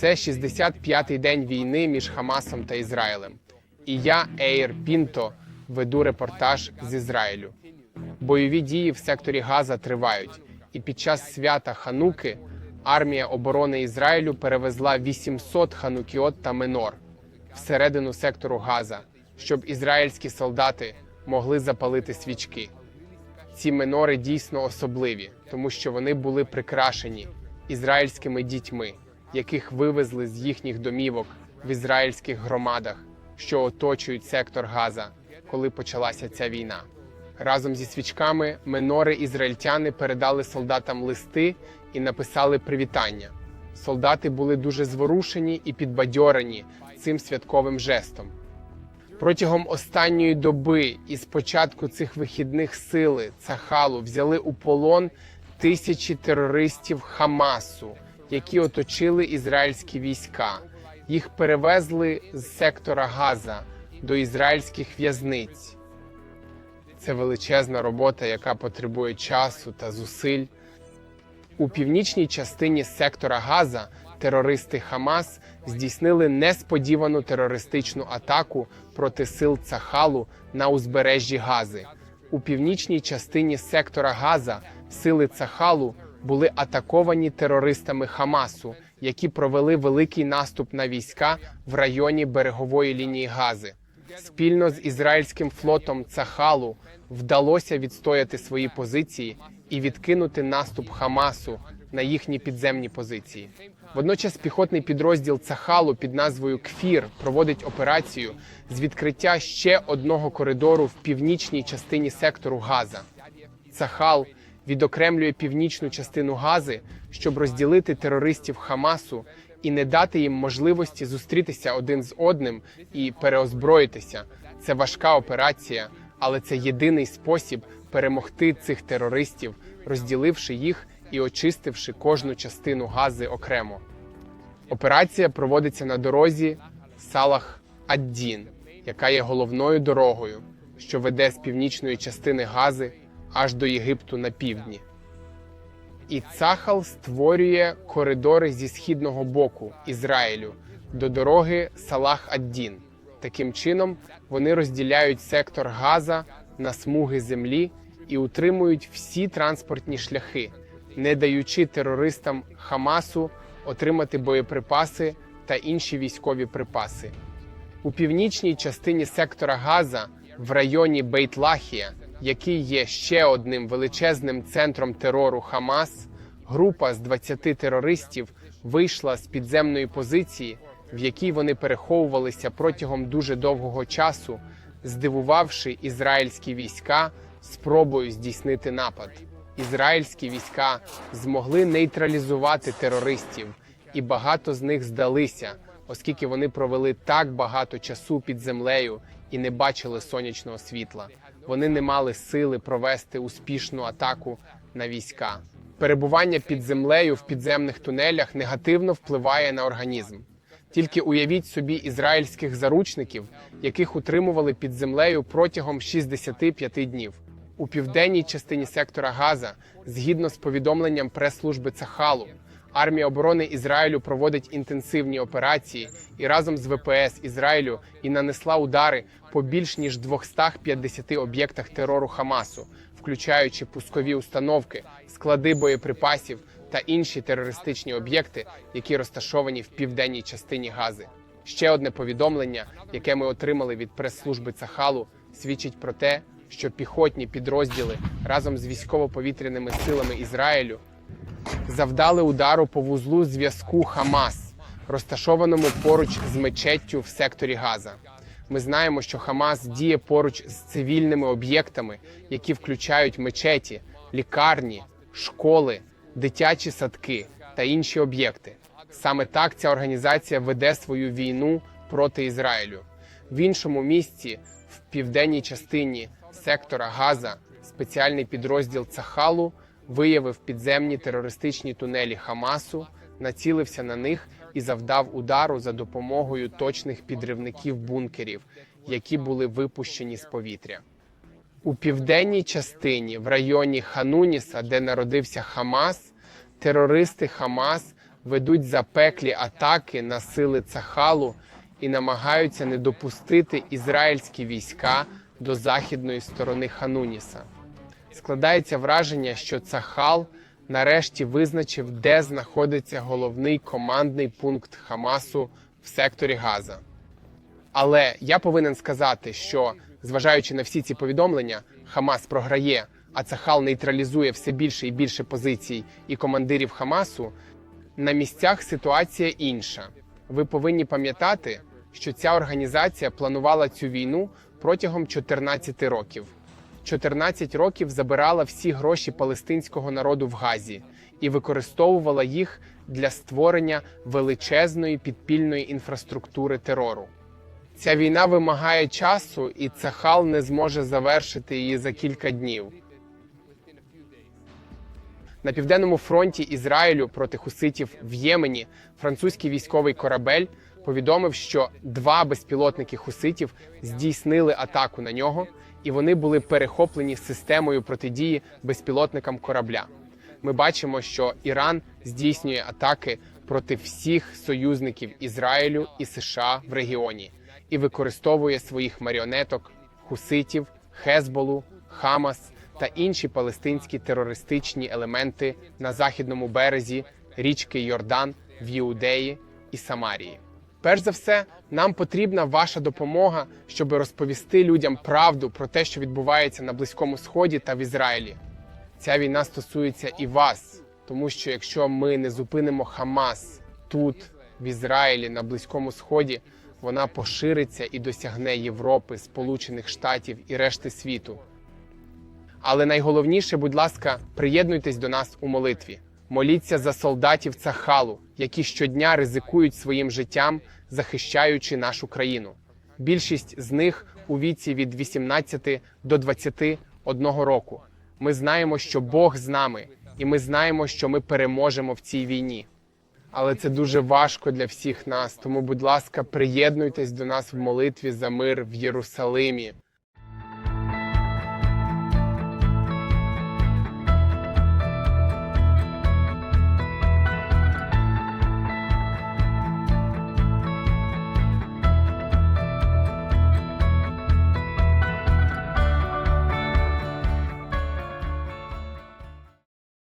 Це 65-й день війни між Хамасом та Ізраїлем. І я, Ейр Пінто, веду репортаж з Ізраїлю. Бойові дії в секторі Газа тривають, і під час свята Хануки армія оборони Ізраїлю перевезла 800 ханукіот та менор всередину сектору Газа, щоб ізраїльські солдати могли запалити свічки. Ці менори дійсно особливі, тому що вони були прикрашені ізраїльськими дітьми, яких вивезли з їхніх домівок в ізраїльських громадах, що оточують сектор Газа, коли почалася ця війна. Разом зі свічками менори ізраїльтяни передали солдатам листи і написали привітання. Солдати були дуже зворушені і підбадьорені цим святковим жестом. Протягом останньої доби і з початку цих вихідних сили Цахалу взяли у полон тисячі терористів Хамасу, які оточили ізраїльські війська. Їх перевезли з сектора Газа до ізраїльських в'язниць. Це величезна робота, яка потребує часу та зусиль. У північній частині сектора Газа терористи Хамас здійснили несподівану терористичну атаку проти сил Цахалу на узбережжі Гази. У північній частині сектора Газа сили Цахалу були атаковані терористами Хамасу, які провели великий наступ на війська в районі берегової лінії Гази. Спільно з ізраїльським флотом Цахалу вдалося відстояти свої позиції і відкинути наступ Хамасу на їхні підземні позиції. Водночас піхотний підрозділ Цахалу під назвою Кфір проводить операцію з відкриття ще одного коридору в північній частині сектору Газа. Цахал відокремлює північну частину Гази, щоб розділити терористів Хамасу і не дати їм можливості зустрітися один з одним і переозброїтися. Це важка операція, але це єдиний спосіб перемогти цих терористів, розділивши їх і очистивши кожну частину гази окремо. Операція проводиться на дорозі Салах Аддін, яка є головною дорогою, що веде з північної частини Гази аж до Єгипту на півдні. І Цахал створює коридори зі східного боку Ізраїлю до дороги Салах Аддін. Таким чином вони розділяють сектор Газа на смуги землі і утримують всі транспортні шляхи, не даючи терористам Хамасу отримати боєприпаси та інші військові припаси. У північній частині сектора Газа в районі Бейтлахія, який є ще одним величезним центром терору Хамас, група з 20 терористів вийшла з підземної позиції, в якій вони переховувалися протягом дуже довгого часу, здивувавши ізраїльські війська спробою здійснити напад. Ізраїльські війська змогли нейтралізувати терористів, і багато з них здалися, оскільки вони провели так багато часу під землею і не бачили сонячного світла. Вони не мали сили провести успішну атаку на війська. Перебування під землею в підземних тунелях негативно впливає на організм. Тільки уявіть собі ізраїльських заручників, яких утримували під землею протягом 65 днів. У південній частині сектора Газа, згідно з повідомленням прес-служби Цахалу, армія оборони Ізраїлю проводить інтенсивні операції і разом з ВПС Ізраїлю і нанесла удари по більш ніж 250 об'єктах терору Хамасу, включаючи пускові установки, склади боєприпасів та інші терористичні об'єкти, які розташовані в південній частині Гази. Ще одне повідомлення, яке ми отримали від прес-служби Цахалу, свідчить про те, що піхотні підрозділи разом з військово-повітряними силами Ізраїлю завдали удару по вузлу зв'язку Хамас, розташованому поруч з мечеттю в секторі Газа. Ми знаємо, що Хамас діє поруч з цивільними об'єктами, які включають мечеті, лікарні, школи, дитячі садки та інші об'єкти. Саме так ця організація веде свою війну проти Ізраїлю. В іншому місці, в південній частині сектора Газа, спеціальний підрозділ Цахалу виявив підземні терористичні тунелі Хамасу, націлився на них і завдав удару за допомогою точних підривників бункерів, які були випущені з повітря. У південній частині, в районі Хануніса, де народився Хамас, терористи Хамас ведуть запеклі атаки на сили Цахалу і намагаються не допустити ізраїльські війська до західної сторони Хануніса. Складається враження, що Цахал нарешті визначив, де знаходиться головний командний пункт Хамасу в секторі Газа. Але я повинен сказати, що зважаючи на всі ці повідомлення, Хамас програє, а Цахал нейтралізує все більше і більше позицій і командирів Хамасу. На місцях ситуація інша. Ви повинні пам'ятати, що ця організація планувала цю війну протягом 14 років. 14 років забирала всі гроші палестинського народу в Газі і використовувала їх для створення величезної підпільної інфраструктури терору. Ця війна вимагає часу, і Цахал не зможе завершити її за кілька днів. На південному фронті Ізраїлю проти хуситів в Ємені французький військовий корабель повідомив, що два безпілотники хуситів здійснили атаку на нього, і вони були перехоплені системою протидії безпілотникам корабля. Ми бачимо, що Іран здійснює атаки проти всіх союзників Ізраїлю і США в регіоні і використовує своїх маріонеток, хуситів, Хезболу, Хамас та інші палестинські терористичні елементи на західному березі річки Йордан в Іудеї і Самарії. Перш за все, нам потрібна ваша допомога, щоб розповісти людям правду про те, що відбувається на Близькому Сході та в Ізраїлі. Ця війна стосується і вас, тому що якщо ми не зупинимо Хамас тут, в Ізраїлі, на Близькому Сході, вона пошириться і досягне Європи, Сполучених Штатів і решти світу. Але найголовніше, будь ласка, приєднуйтесь до нас у молитві. Моліться за солдатів Цахалу, які щодня ризикують своїм життям, захищаючи нашу країну. Більшість з них у віці від 18 до 21 року. Ми знаємо, що Бог з нами, і ми знаємо, що ми переможемо в цій війні. Але це дуже важко для всіх нас. Тому, будь ласка, приєднуйтесь до нас в молитві за мир в Єрусалимі.